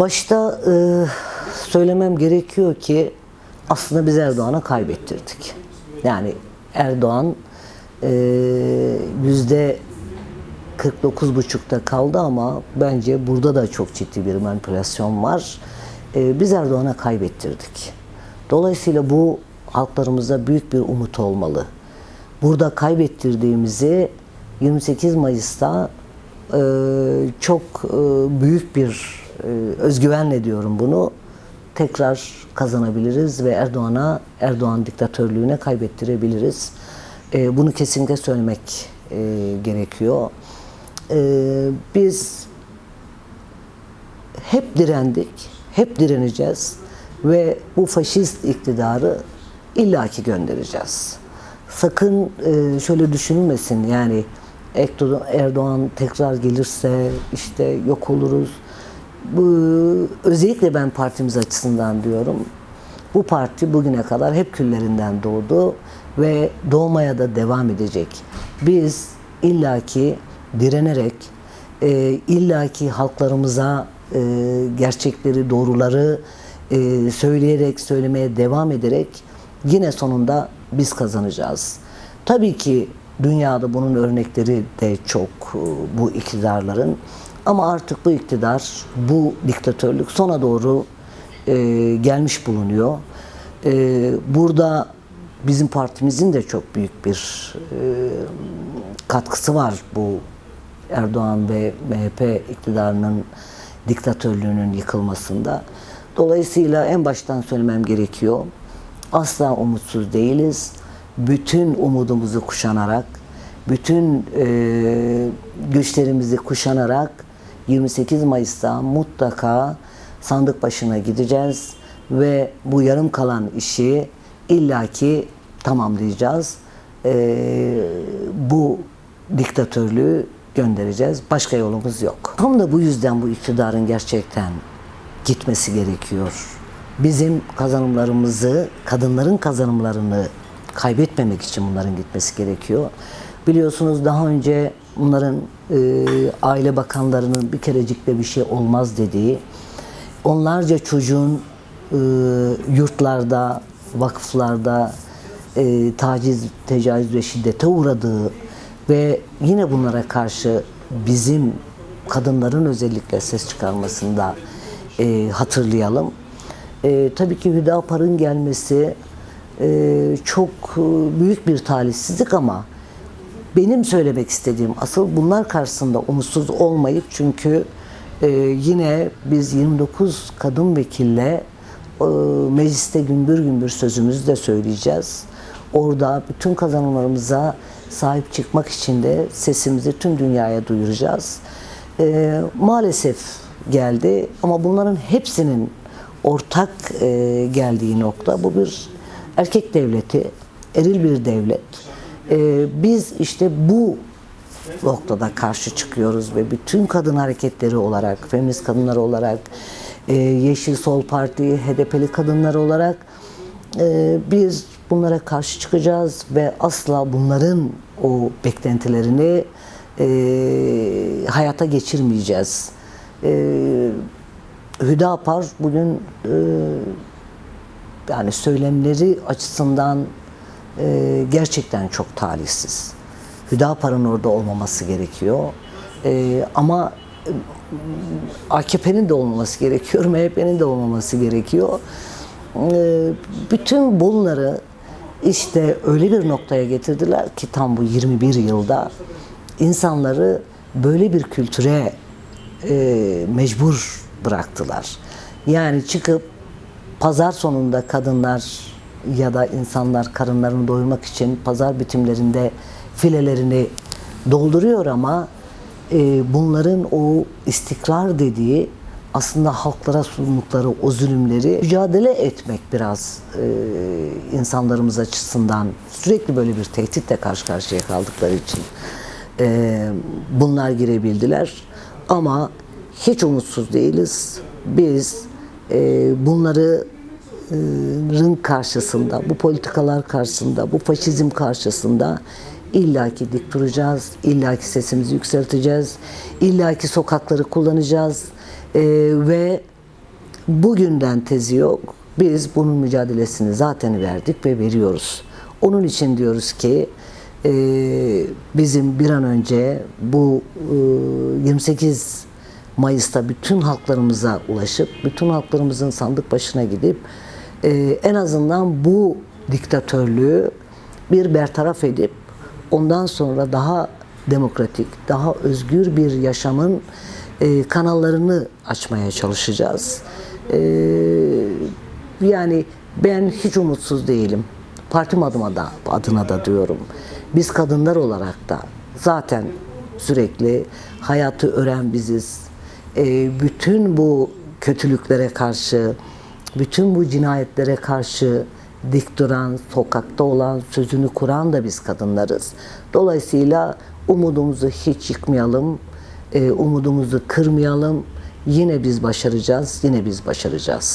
Başta e, söylemem gerekiyor ki aslında biz Erdoğan'a kaybettirdik. Yani Erdoğan e, yüzde 49,5'ta kaldı ama bence burada da çok ciddi bir manipülasyon var. E, biz Erdoğan'a kaybettirdik. Dolayısıyla bu halklarımıza büyük bir umut olmalı. Burada kaybettirdiğimizi 28 Mayıs'ta e, çok e, büyük bir özgüvenle diyorum bunu tekrar kazanabiliriz ve Erdoğan'a Erdoğan diktatörlüğüne kaybettirebiliriz. E, bunu kesinlikle söylemek e, gerekiyor. E, biz hep direndik, hep direneceğiz ve bu faşist iktidarı illaki göndereceğiz. Sakın e, şöyle düşünülmesin yani Erdoğan tekrar gelirse işte yok oluruz. Özellikle ben partimiz açısından diyorum. Bu parti bugüne kadar hep küllerinden doğdu ve doğmaya da devam edecek. Biz illaki direnerek, e, illaki halklarımıza e, gerçekleri, doğruları e, söyleyerek, söylemeye devam ederek yine sonunda biz kazanacağız. Tabii ki dünyada bunun örnekleri de çok e, bu iktidarların. Ama artık bu iktidar, bu diktatörlük sona doğru e, gelmiş bulunuyor. E, burada bizim partimizin de çok büyük bir e, katkısı var bu Erdoğan ve MHP iktidarının diktatörlüğünün yıkılmasında. Dolayısıyla en baştan söylemem gerekiyor. Asla umutsuz değiliz. Bütün umudumuzu kuşanarak, bütün e, güçlerimizi kuşanarak 28 Mayıs'ta mutlaka sandık başına gideceğiz ve bu yarım kalan işi illaki tamamlayacağız. E, bu diktatörlüğü göndereceğiz. Başka yolumuz yok. Tam da bu yüzden bu iktidarın gerçekten gitmesi gerekiyor. Bizim kazanımlarımızı, kadınların kazanımlarını kaybetmemek için bunların gitmesi gerekiyor. Biliyorsunuz daha önce bunların e, aile bakanlarının bir kerecikle bir şey olmaz dediği, onlarca çocuğun e, yurtlarda, vakıflarda e, taciz, tecavüz ve şiddete uğradığı ve yine bunlara karşı bizim kadınların özellikle ses çıkarmasında e, hatırlayalım. E, tabii ki Hüdapar'ın gelmesi e, çok e, büyük bir talihsizlik ama benim söylemek istediğim asıl bunlar karşısında umutsuz olmayıp çünkü e, yine biz 29 kadın vekille e, mecliste gümbür gümbür sözümüzü de söyleyeceğiz. Orada bütün kazanımlarımıza sahip çıkmak için de sesimizi tüm dünyaya duyuracağız. E, maalesef geldi ama bunların hepsinin ortak geldiği nokta bu bir erkek devleti, eril bir devlet. E, biz işte bu noktada karşı çıkıyoruz ve bütün kadın hareketleri olarak, feminist kadınlar olarak, e, Yeşil Sol Parti, HDP'li kadınlar olarak e, biz bunlara karşı çıkacağız ve asla bunların o beklentilerini e, hayata geçirmeyeceğiz. E, Hüdapar bugün e, yani söylemleri açısından e, gerçekten çok talihsiz. Hüdapar'ın orada olmaması gerekiyor. E, ama e, AKP'nin de olmaması gerekiyor, MHP'nin de olmaması gerekiyor. E, bütün bunları işte öyle bir noktaya getirdiler ki tam bu 21 yılda insanları böyle bir kültüre e, mecbur bıraktılar. Yani çıkıp pazar sonunda kadınlar ya da insanlar karınlarını doyurmak için pazar bitimlerinde filelerini dolduruyor ama e, bunların o istikrar dediği aslında halklara sundukları o zulümleri mücadele etmek biraz e, insanlarımız açısından sürekli böyle bir tehditle karşı karşıya kaldıkları için e, bunlar girebildiler. Ama hiç umutsuz değiliz. Biz e, bunları karşısında, bu politikalar karşısında, bu faşizm karşısında illaki dik duracağız, illaki sesimizi yükselteceğiz, illaki sokakları kullanacağız e, ve Bugünden tezi yok. Biz bunun mücadelesini zaten verdik ve veriyoruz. Onun için diyoruz ki e, bizim bir an önce bu e, 28 Mayıs'ta bütün halklarımıza ulaşıp, bütün halklarımızın sandık başına gidip e, en azından bu diktatörlüğü bir bertaraf edip ondan sonra daha demokratik, daha özgür bir yaşamın e, kanallarını açmaya çalışacağız. E, yani ben hiç umutsuz değilim. Partim adıma da, adına da diyorum. Biz kadınlar olarak da zaten sürekli hayatı öğren biziz. E, bütün bu kötülüklere karşı, bütün bu cinayetlere karşı dik duran, sokakta olan, sözünü kuran da biz kadınlarız. Dolayısıyla umudumuzu hiç yıkmayalım, e, umudumuzu kırmayalım. Yine biz başaracağız, yine biz başaracağız.